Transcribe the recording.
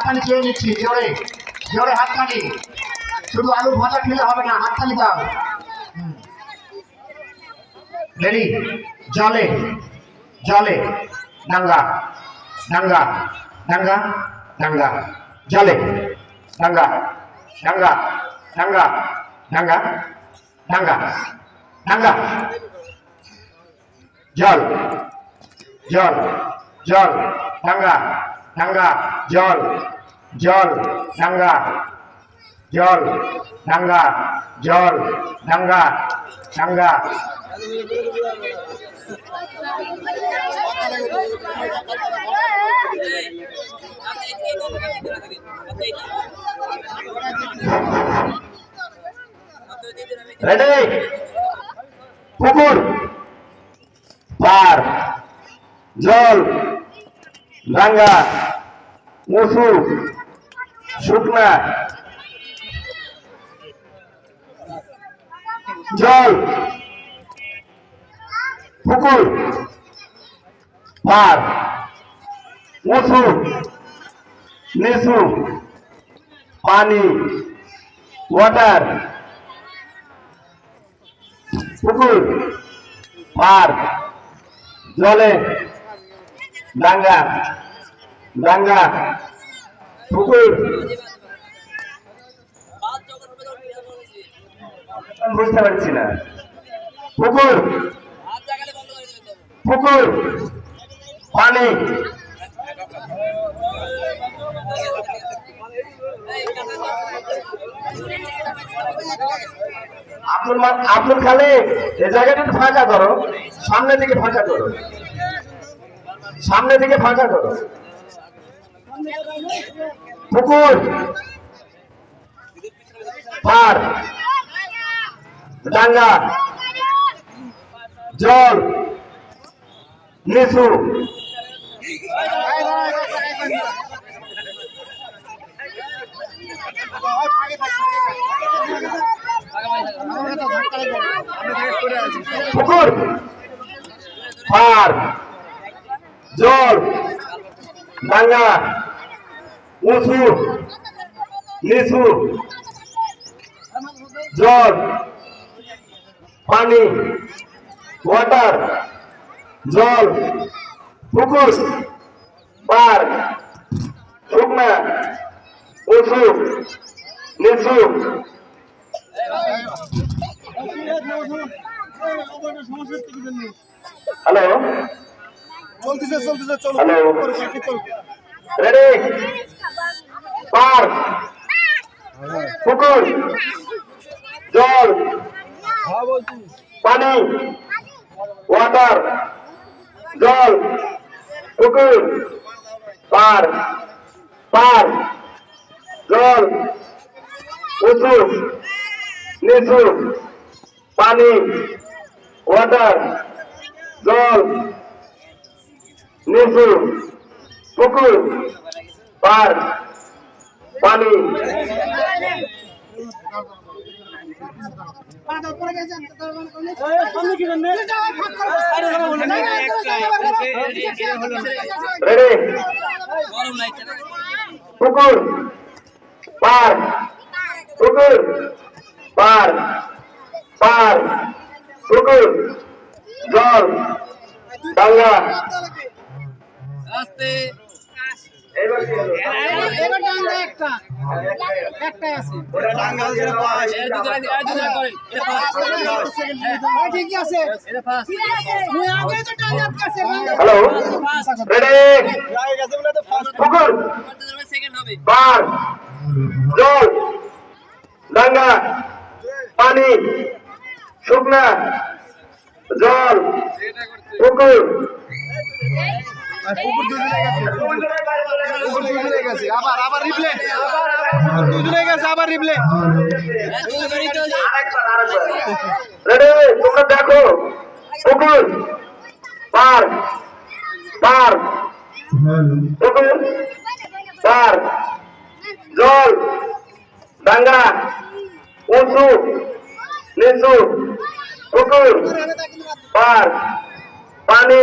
হাততালি চেয়ে নিচ্ছি, জোরে জোরে হাততালি। শুধু আলু ভাজা খেলে হবে না, হাততালি দাও। রেডি জলে জলে ডাঙ্গা ডাঙ্গা ডাঙ্গা ডাঙ্গা জলে ডাঙ্গা ডাঙ্গা ডাঙ্গা ডাঙ্গা ডাঙ্গা ডাঙ্গা জল জল জল ডাঙ্গা ডাঙ্গা জল জল ডাঙ্গা জল ডাঙ্গা জল ডাঙ্গা ডাঙ্গা রেডি পুকুর পার জল ডাঙ্গা উঁচু শুকনা জল পুকুর পার উঁচু নিচু পানি ওয়াটার পুকুর পার জলে ডাঙ্গা ডাঙ্গা পুকুর। বুঝতে পারছি না। পুকুর পুকুর, পানি। আব্দুল আব্দুল খালিক এই জায়গাটা ফাঁকা করো সামনে থেকে ফাঁকা করো। সামনে থেকে ফাঁকা করো। পুকুর। পার। ডাঙ্গা জল। নিচু পুকুর। পার। জল ডাঙ্গা উঁচু নিচু জল পানি ওয়াটার জল পুকুর পার শুকনা উঁচু নিচু। হ্যালো চলতেছে চলতেছে, চলো। রেডি পার পুকুর জল পানি ওয়াটার জল পুকুর পার পার জল উঁচু নিচু পানি ওয়াটার জল নিচু পুকুর পার পানি। পুকুর পার পুকুর পার পার পুকুর জল ডাঙ্গা আস্তে। জল ডাঙ্গা পানি শুকনা জল পুকুর কুকুর দুজনে গেছে, কুকুর দুজনে গেছে আবার আবার রিপ্লে আবার দুজনে গেছে, আবার রিপ্লে। রেডি তোমরা দেখো। পুকুর পার পার। পুকুর পার। জল ডাঙ্গা উঁচু, নিচু। পুকুর পার। পানি